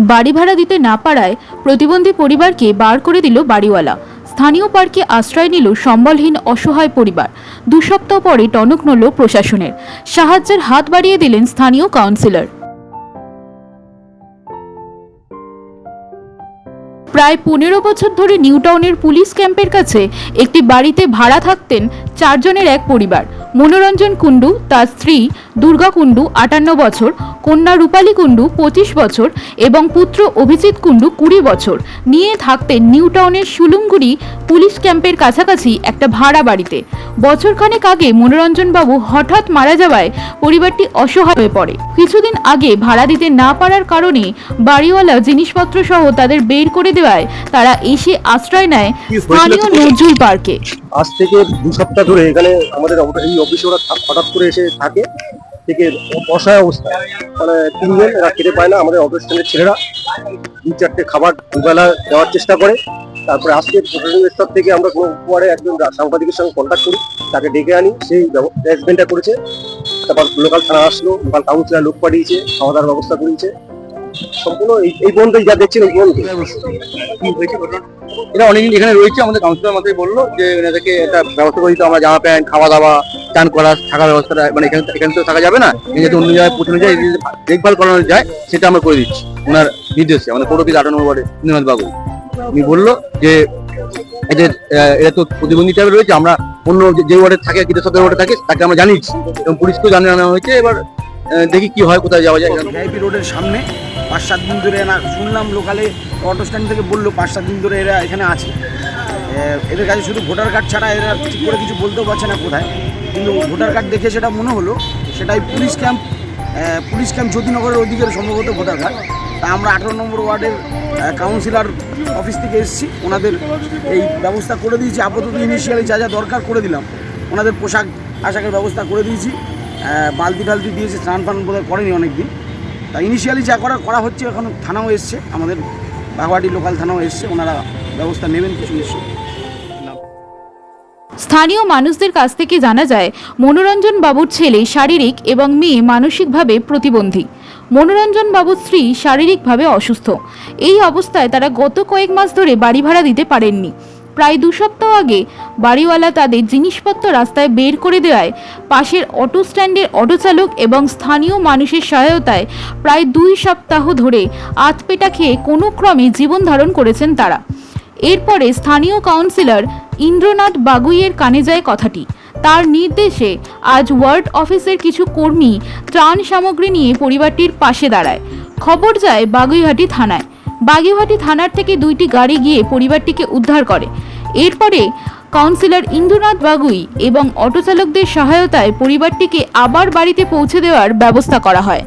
বাড়ি ভাড়া দিতে না পারায় প্রতিবন্ধী পরিবারকে বার করে দিল বাড়িওয়ালা। স্থানীয় পার্কে আশ্রয় নিল সম্বলহীন অসহায় পরিবার। দু সপ্তাহ পরে টনক নল প্রশাসনের। সাহায্যের হাত বাড়িয়ে দিলেন স্থানীয় কাউন্সিলর। প্রায় পনেরো বছর ধরে নিউটাউনের পুলিশ ক্যাম্পের কাছে একটি বাড়িতে ভাড়া থাকতেন চারজনের এক পরিবার। মনোরঞ্জন কুণ্ডু তার স্ত্রী দুর্গা কুণ্ডু আটান্ন বছর কন্যা রূপালী কুণ্ডু পঁচিশ বছর এবং পুত্র অভিজিৎ কুণ্ডু কুড়ি বছর। নিয়ে থাকতেন নিউটাউনের সুলুমগুড়ি পুলিশ ক্যাম্পের কাছাকাছি একটা ভাড়া বাড়িতে। বছরখানেক আগে মনোরঞ্জনবাবু হঠাৎ মারা যাওয়ায় পরিবারটি অসহায় হয়ে পড়ে। কিছুদিন আগে ভাড়া দিতে না পারার কারণে বাড়িওয়ালা জিনিসপত্র সহ তাদের বের করে দেওয়ায় তারা এসে আশ্রয় নেয় স্থানীয়? নজরুল পার্কে। আজ থেকে দু সপ্তাহ ধরে এখানে আমাদের এই অফিসে ওরা হঠাৎ করে এসে থাকে থেকে অসহায় অবস্থা। মানে তিনজন এরা খেতে পায় না। আমাদের অটো স্ট্যান্ডের ছেলেরা দু চারটে খাবার দুবেলা দেওয়ার চেষ্টা করে। তারপরে আজকে প্রশাসনের স্তর থেকে আমরা কোনো পরে একজন সাংবাদিকের সঙ্গে কন্ট্যাক্ট করি, তাকে ডেকে আনি। সেই অ্যারেঞ্জমেন্টটা করেছে। তারপর লোকাল থানা আসলো, লোকাল কাউন্সিলার লোক পাঠিয়েছে খাওয়া দাওয়ার ব্যবস্থা করেছে। খাওয়া দাওয়া থাকার মানে দেখভাল করানো যায়, সেটা আমরা করে দিচ্ছি। ওনার নির্দেশে, আমাদের পৌর থেকে আঠারো নম্বর ওয়ার্ডে বাবু উনি বলল যে, এদের এরা তো প্রতিবন্ধী হিসাবে রয়েছে, আমরা অন্য যে- ওয়ার্ডে থাকে কীটসদের ওয়ার্ডে থাকে, তাকে আমরা জানিয়েছি। এবং পুলিশকেও জানানো হয়েছে, এবার দেখি কি হয়, কোথায় যাওয়া যায়। ভিআইপি রোডের সামনে পাঁচ সাত দিন ধরে এরা শুনলাম লোকালে অটো স্ট্যান্ড থেকে বলল পাঁচ সাত দিন ধরে এরা এখানে আছে। এদের কাছে শুধু ভোটার কার্ড ছাড়া এরা ঠিক করে কিছু বলতেও পারছে না কোথায়। কিন্তু ভোটার কার্ড দেখে সেটা মনে হলো, সেটাই পুলিশ ক্যাম্প পুলিশ ক্যাম্প জ্যোতিনগরের ওদিকের সম্ভবত ভোটার কার্ড তা আমরা আঠারো নম্বর ওয়ার্ডের কাউন্সিলর অফিস থেকে এসেছি, ওনাদের এই ব্যবস্থা করে দিয়েছি, আপাতত ইনিশিয়ালি যা যা দরকার করে দিলাম, ওনাদের পোশাক আশাকের ব্যবস্থা করে দিয়েছি। বালতি টালতি দিয়েছে স্নান ফান বোধহয় করেনি অনেক দিন তা ইনিশিয়ালি যা করা করা হচ্ছে, এখন থানাও এসছে, আমাদের বাগবাটি লোকাল থানাও এসছে, ওনারা ব্যবস্থা নেবেন কিছু নিশ্চয়ই স্থানীয় মানুষদের কাছ থেকে জানা যায়, মনোরঞ্জন বাবুর ছেলে শারীরিক এবং মেয়ে মানসিকভাবে প্রতিবন্ধী। মনোরঞ্জন বাবুর স্ত্রী শারীরিকভাবে অসুস্থ। এই অবস্থায় তারা গত কয়েক মাস ধরে বাড়ি ভাড়া দিতে পারেননি। প্রায় দু সপ্তাহ আগে বাড়িওয়ালা তাদের জিনিসপত্র রাস্তায় বের করে দেওয়ায় পাশের অটো স্ট্যান্ডের অটো চালক এবং স্থানীয় মানুষের সহায়তায় প্রায় দুই সপ্তাহ ধরে আতপেটা খেয়ে কোনো ক্রমে জীবন ধারণ করেছেন তারা। এরপরে স্থানীয় কাউন্সিলর ইন্দ্রনাথ বাগুইয়ের কানে যায় কথাটি। তার নির্দেশে আজ ওয়ার্ড অফিসের কিছু কর্মী ত্রাণ সামগ্রী নিয়ে পরিবারটির পাশে দাঁড়ায়। খবর যায় বাগুইহাটি থানায়। বাগুইহাটি থানার থেকে দুইটি গাড়ি গিয়ে পরিবারটিকে উদ্ধার করে। এরপরে কাউন্সিলর ইন্দুনাথ বাগুই এবং অটোচালকদের সহায়তায় পরিবারটিকে আবার বাড়িতে পৌঁছে দেওয়ার ব্যবস্থা করা হয়।